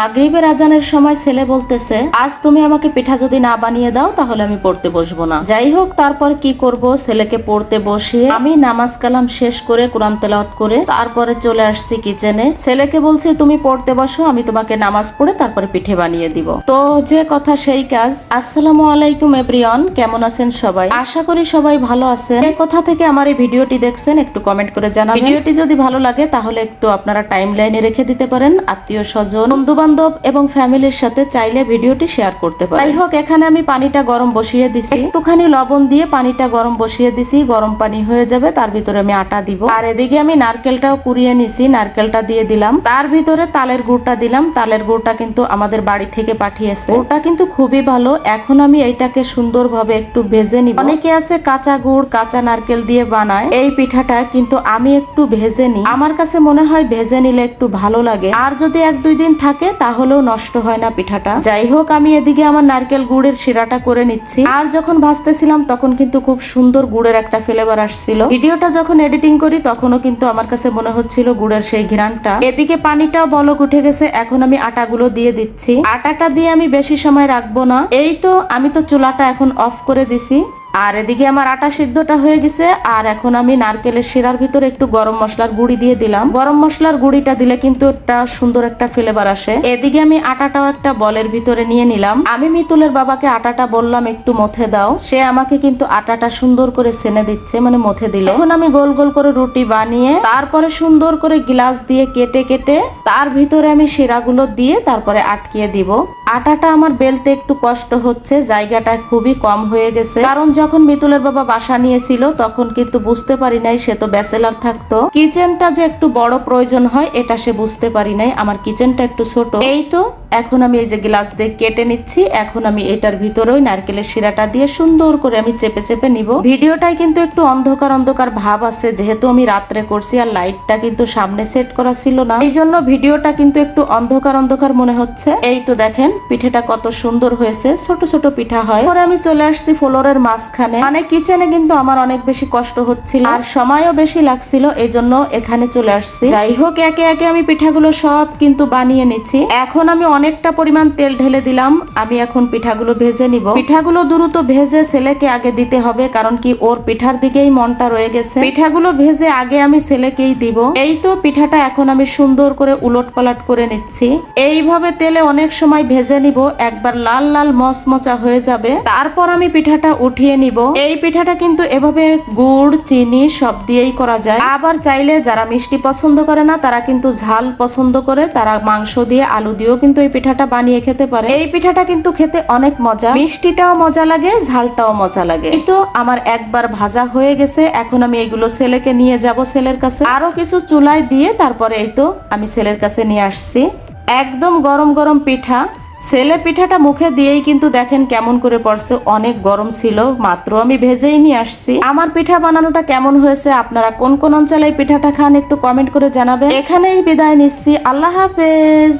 মাগরিবের আজানের সময় ছেলে বলতেছে, আজ তুমি আমাকে পিঠা যদি না বানিয়ে দাও, তাহলে আমি পড়তে বসবো না। যাই হোক, তারপর কি করব? ছেলেকে পড়তে বসিয়ে আমি নামাজ কালাম শেষ করে কোরআন তেলাওয়াত করে তারপরে চলে আসছি কিচেনে। ছেলেকে বলছি, তুমি পড়তে বসো, আমি তোমাকে নামাজ পড়ে তারপরে পিঠে বানিয়ে দিব। তো যে কথা সেই কাজ। আসসালামু আলাইকুম এভরিওয়ান, কেমন আছেন সবাই? আশা করি সবাই ভালো আছেন। এই কথা থেকে আমার এই ভিডিওটি দেখছেন, একটু কমেন্ট করে জানাবেন। ভিডিওটি যদি ভালো লাগে, তাহলে একটু আপনারা টাইম লাইনে রেখে দিতে পারেন। আত্মীয় স্বজন বন্ধু বান্ধব এবং ফ্যামিলির সাথে চাইলে ভিডিওটি শেয়ার করতে পারেন। যাই হোক, এখানে আমি পানিটা গরম বসিয়ে দিছি। একটুখানি লবণ দিয়ে পানিটা গরম বসিয়ে দিছি। গরম পানি হয়ে যাবে, তার ভিতরে আমি আটা দিব। আর এদিকে আমি নারকেলটাও কুড়িয়ে নিছি, নারকেলটা দিয়ে দিলাম। তার ভিতরে তালের গুড়টা দিলাম। তালের গুড়টা কিন্তু আমাদের বাড়ি থেকে পাঠিয়েছে। ওটা কিন্তু খুবই ভালো। এখন আমি এইটাকে সুন্দরভাবে একটু ভেজে নিব। অনেকে আছে কাঁচা গুড়, কাঁচা নারকেল দিয়ে বানায়। এই পিঠাটা কিন্তু আমি একটু ভেজে নিই। আমার কাছে মনে হয় ভেজে নিলে একটু ভালো লাগে। আর যদি এক দুই দিন থাকে তাহলেও নষ্ট হয় না পিঠাটা। যাই হোক আমি এদিকে আমার নারকেল গুড়ের শিরাটা করে নিচ্ছি। আর যখন ভাজতেছিলাম, তখন কিন্তু খুব সুন্দর গুড়ের একটা ফ্লেভার আসছিল। ভিডিওটা যখন এডিটিং করি, তখনও কিন্তু আমার কাছে মনে হচ্ছিল গুড়ের সেই ঘ্রাণটা। এদিকে পানিটাও বলক উঠে গেছে, এখন আমি আটাগুলো দিয়ে দিচ্ছি। আটাটা দিয়ে আমি বেশি সময় রাখব না। এই তো, আমি তো চুলাটা এখন অফ করে দিছি। আর এদিকে আমার আটা সিদ্ধটা হয়ে গেছে, আর এখন আমি নারকেলের শিরার ভিতরে একটু গরম মশলার গুঁড়ি দিয়ে দিলাম। গরম মশলার গুঁড়িটা দিলে কিন্তু একটা সুন্দর একটা ফ্লেভার আসে। এদিকে আমি আটাটাও একটা বলের ভিতরে নিয়ে নিলাম। আমি মিতুলের বাবাকে আটাটা বললাম, একটু মথে দাও। সে আমাকে কিন্তু আটাটা সুন্দর করে সেনে দিচ্ছে মানে মথে দিল। এখন আমি গোল গোল করে রুটি বানিয়ে, তারপরে সুন্দর করে গ্লাস দিয়ে কেটে কেটে, তার ভিতরে আমি শিরাগুলো দিয়ে তারপরে আটকিয়ে দিব। আটাটা আমার বেলতে একটু কষ্ট হচ্ছে, জায়গাটা খুবই কম হয়ে গেছে। কারণ যখন মিতুলের বাবা বাসা নিয়েছিল, তখন কিন্তু বুঝতে পারি নাই সে তো ব্যাচেলার থাকতো। কিচেনটা যে একটু বড় প্রয়োজন হয়, এটা সে বুঝতে পারি নাই। আমার কিচেনটা একটু ছোট। এই তো এখন আমি এই যে গ্লাস দিয়ে কেটে নিচ্ছি, এখন আমি এটার ভিতরেও নারকেলের শিরাটা দিয়ে সুন্দর করে আমি চেপে চেপে নিব। ভিডিওটাই কিন্তু একটু অন্ধকার অন্ধকার ভাব আছে, যেহেতু আমি রাত্রে করছি আর লাইটটা কিন্তু সামনে সেট করা ছিল না। এই জন্য ভিডিওটা কিন্তু একটু অন্ধকার অন্ধকার মনে হচ্ছে। এই তো দেখেন, পিঠেটা কত সুন্দর হয়েছে, ছোট ছোট পিঠা হয়। পরে আমি চলে আসছি ফ্লোরের মাঝখানে। মানে কিচেনে কিন্তু আমার অনেক বেশি কষ্ট হচ্ছিল আর সময়ও বেশি লাগছিল এই জন্য এখানে চলে আসছি। যাই হোক, একে একে আমি পিঠাগুলো সব কিন্তু বানিয়ে নিচ্ছি। এখন আমি অনেকটা পরিমাণ তেল ঢেলে দিলাম। আমি এখন পিঠাগুলো ভেজে নিব। পিঠাগুলো দ্রুত ভেজে ছেলেকে আগে দিতে হবে, কারণ কি ওর পিঠার দিকেই মনটা রয়ে গেছে। পিঠাগুলো ভেজে আগে আমি ছেলেকেই দিব। এই তো পিঠাটা এখন আমি সুন্দর করে উলট পালট করে নিচ্ছি। এইভাবে তেলে অনেক সময় ভেজে নিব, একবার লাল লাল মচমচা হয়ে যাবে। তারপর আমি পিঠাটা উঠিয়ে নিব। এই পিঠাটা কিন্তু এভাবে গুড়, চিনি সব দিয়েই করা যায়। আবার চাইলে যারা মিষ্টি পছন্দ করে না, তারা কিন্তু ঝাল পছন্দ করে। তারা মাংস দিয়ে আলু দিয়েও কিন্তু এই পিঠাটা বানিয়ে খেতে পারে। এই পিঠাটা কিন্তু খেতে অনেক মজা। মিষ্টিটাও মজা লাগে, ঝালটাও মজা লাগে। এই তো আমার একবার ভাজা হয়ে গেছে, এখন আমি এইগুলো ছেলেকে নিয়ে যাব ছেলের কাছে। আরও কিছু চুলায় দিয়ে তারপরে এই তো আমি ছেলের কাছে নিয়ে আসছি। একদম গরম গরম পিঠা। ছেলে পিঠাটা মুখে দিয়েই কিন্তু দেখেন কেমন করে পড়ছে। অনেক গরম ছিল, মাত্র আমি ভেজেই নিয়ে আসছি। আমার পিঠা বানানোটা কেমন হয়েছে, আপনারা কোন কোন অঞ্চলে পিঠাটা খান একটু কমেন্ট করে জানাবেন। এখানেই বিদায় নিচ্ছি, আল্লাহ হাফেজ।